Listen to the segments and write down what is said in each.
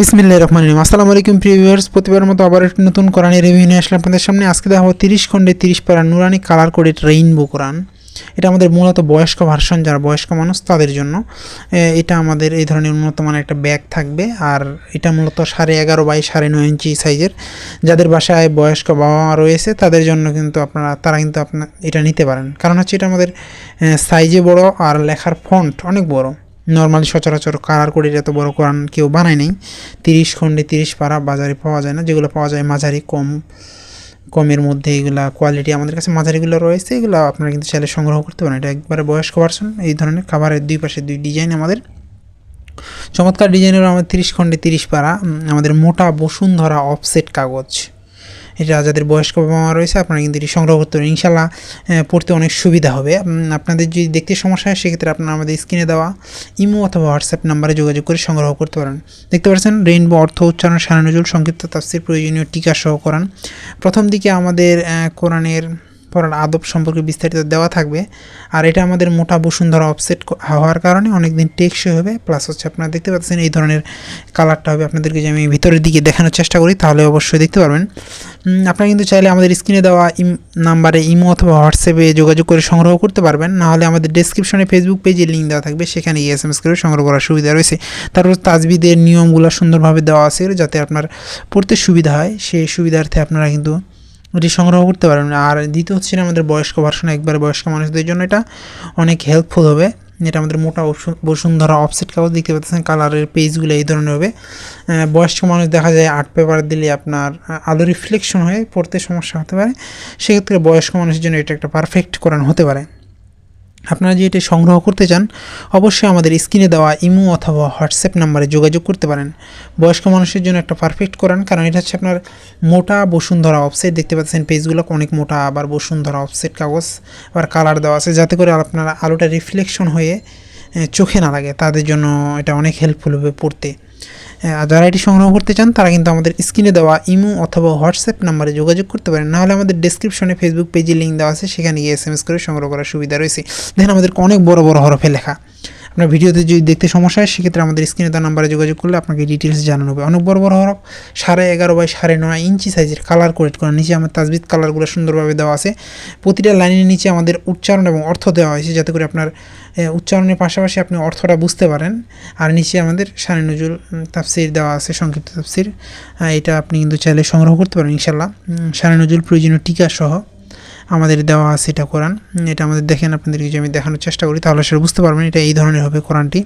বিসমিল্লাহ রহমান রহিম। আসসালামু আলাইকুম প্রিভিউয়ার্স প্রতিবার মতো আবার একটি নতুন কোরআনের রিভিউ নিয়ে আসলাম আপনাদের সামনে। আজকে দেখাবো তিরিশ খণ্ডে তিরিশ পারা নুরানি কালার কোডেড রেইনবো কোরআন। এটা আমাদের মূলত বয়স্ক ভার্সন যারা বয়স্ক মানুষ, তাদের জন্য। এটা আমাদের এই ধরনের উন্নত মানের একটা ব্যাগ থাকবে। আর এটা মূলত সাড়ে এগারো বাই সাড়ে নয় ইঞ্চি সাইজের। যাদের বাসায় বয়স্ক বাবা মা রয়েছে, তাদের জন্য কিন্তু আপনারা, তারা কিন্তু আপনার এটা নিতে পারেন। কারণ হচ্ছে এটা আমাদের সাইজে বড় আর লেখার ফন্ট অনেক বড়। নর্মালি সচরাচর কালার করে এত বড় কোরআন কেউ বানায় নাই। তিরিশ খণ্ডে তিরিশ পারা বাজারে পাওয়া যায় না, যেগুলো পাওয়া যায় মাঝারি কম, কমের মধ্যে এগুলা কোয়ালিটি আমাদের কাছে মাঝারিগুলো রয়েছে, এগুলো আপনারা কিন্তু চাইলে সংগ্রহ করতে পারেন। এটা একবারে বয়স্ক ভার্সন এই ধরনের খাবারের দুই পাশে দুই ডিজাইন আমাদের। চমৎকার ডিজাইনের আমাদের তিরিশ খণ্ডে তিরিশ পারা আমাদের মোটা বসুন্ধরা অফসেট কাগজ। এটা যাদের বয়স্ক বাবা মা রয়েছে, আপনারা কিন্তু এটি সংগ্রহ করতে পারেন ইনশাল্লাহ পড়তে অনেক সুবিধা হবে। আপনাদের যদি দেখতে সমস্যা হয়, সেক্ষেত্রে আপনারা আমাদের স্ক্রিনে দেওয়া ইমো অথবা হোয়াটসঅ্যাপ নাম্বারে যোগাযোগ করে সংগ্রহ করতে পারেন। দেখতে পাচ্ছেন, রেইনবো অর্থ উচ্চারণ সারানজুল সংক্ষিপ্ত তাফসির প্রয়োজনীয় টিকা সহ কোরআন। প্রথম দিকে আমাদের কোরআনের পড়ার আদব সম্পর্কে বিস্তারিত দেওয়া থাকবে। আর এটা আমাদের মোটা বসুন্ধরা অফসেট হওয়ার কারণে অনেক দিন টেকসই হবে। প্লাস হচ্ছে আপনারা দেখতে পাচ্ছেন, এই ধরনের কালারটা হবে। আপনাদেরকে যে আমি ভিতরের দিকে দেখানোর চেষ্টা করি, তাহলে অবশ্যই দেখতে পারবেন। আপনারা কিন্তু চাইলে আমাদের স্ক্রিনে দেওয়া ইম, নাম্বারে ইমো অথবা হোয়াটসঅ্যাপে যোগাযোগ করে সংগ্রহ করতে পারবেন। নাহলে আমাদের ডেসক্রিপশনে ফেসবুক পেজে লিঙ্ক দেওয়া থাকবে। সেখানে গিয়ে এস এম এস করে সংগ্রহ করার সুবিধা রয়েছে। তারপর তাজবিদের নিয়মগুলো সুন্দরভাবে দেওয়া আছে যাতে আপনার পড়তে সুবিধা হয়। সেই সুবিধার্থে আপনারা কিন্তু ওটি সংগ্রহ করতে পারবেন। আর দ্বিতীয় হচ্ছে আমাদের বয়স্ক ভার্সন একবার বয়স্ক মানুষদের জন্য এটা অনেক হেল্পফুল হবে। এটা আমাদের মোটা বসু- বসুন্ধরা অফসেট কাগজ দেখতে পাচ্ছেন কালারের পেজগুলো এই ধরনের হবে। বয়স্ক মানুষ দেখা যায় আর্ট পেপার দিলে আপনার আলো রিফ্লেকশন হয়ে, পড়তে সমস্যা হতে পারে। সেক্ষেত্রে বয়স্ক মানুষের জন্য এটা একটা পারফেক্ট কোরআন হতে পারে। আপনারা যদি এটি সংগ্রহ করতে চান, অবশ্যই আমাদের স্ক্রিনে দেওয়া ইমো অথবা হোয়াটসঅ্যাপ নাম্বারে যোগাযোগ করতে পারেন। বয়স্ক মানুষের জন্য একটা পারফেক্ট করান কারণ এটা হচ্ছে আপনার মোটা বসুন্ধরা অফসেট দেখতে পাচ্ছেন পেজগুলো অনেক মোটা, আবার বসুন্ধরা অফসেট কাগজ, আবার কালার দেওয়া আছে, যাতে করে আপনার আলোটা রিফ্লেকশন হয়ে চোখে না লাগে। তাদের জন্য এটা অনেক হেল্পফুল হবে পড়তে। যারা এটি সংগ্রহ করতে চান, তারা কিন্তু আমাদের স্ক্রিনে দেওয়া ইমো অথবা হোয়াটসঅ্যাপ নাম্বারে যোগাযোগ করতে পারেন। নাহলে আমাদের ডেসক্রিপশনে ফেসবুক পেজে লিঙ্ক দেওয়া আছে, সেখানে গিয়ে এস এম এস করে সংগ্রহ করার সুবিধা রয়েছে। দেখেন আমাদের অনেক বড় বড় হরফে লেখা। আপনার ভিডিওতে যদি দেখতে সমস্যা হয়, সেক্ষেত্রে আমাদের স্ক্রিনে তার নাম্বারে যোগাযোগ করলে আপনাকে ডিটেলস জানানো হবে। অনেক বড় বড় হরফ। সাড়ে এগারো বাই সাড়ে নয় ইঞ্চি সাইজের কালার কোরেট করা। নিচে আমার তাজবিদ কালারগুলো সুন্দরভাবে দেওয়া আছে। প্রতিটা লাইনের নিচে আমাদের উচ্চারণ এবং অর্থ দেওয়া হয়েছে, যাতে করে আপনার উচ্চারণের পাশাপাশি আপনি অর্থটা বুঝতে পারেন। আর নিচে আমাদের সারে নজরুল তাফসির দেওয়া আছে, সংক্ষিপ্ত তাফসির। এটা আপনি কিন্তু চাইলে সংগ্রহ করতে পারেন ইনশাল্লাহ সারে নজরুল প্রয়োজনীয় টিকা সহ আমাদের দেওয়া আছে এটা কোরআন। এটা আমাদের দেখেন, আপনাদেরকে যদি আমি দেখানোর চেষ্টা করি, তাহলে সেটা বুঝতে পারবেন, এটা এই ধরনের হবে কোরআনটি।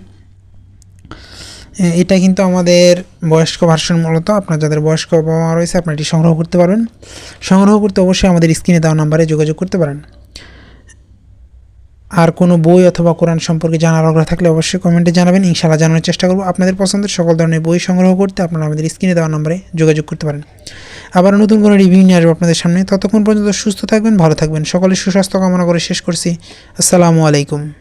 এটা কিন্তু আমাদের বয়স্ক ভার্সন মূলত, আপনার যাদের বয়স্ক বাবা মা রয়েছে, আপনার এটি সংগ্রহ করতে পারবেন। সংগ্রহ করতে অবশ্যই আমাদের স্ক্রিনে দেওয়া নাম্বারে যোগাযোগ করতে পারেন। আর কোনো বই অথবা কোরআন সম্পর্কে জানার আগ্রহ থাকলে অবশ্যই কমেন্টে জানাবেন। ইনশাআল্লাহ জানানোর চেষ্টা করব। আপনাদের পছন্দের সকল ধরনের বই সংগ্রহ করতে আপনারা আমাদের স্ক্রিনে দেওয়া নম্বরে যোগাযোগ করতে পারেন। আবার নতুন কোনো রিভিউ নিয়ে আসব আপনাদের সামনে। ততক্ষণ পর্যন্ত সুস্থ থাকবেন, ভালো থাকবেন। সকলে সুস্বাস্থ্য কামনা করে শেষ করছি। আসসালামু আলাইকুম।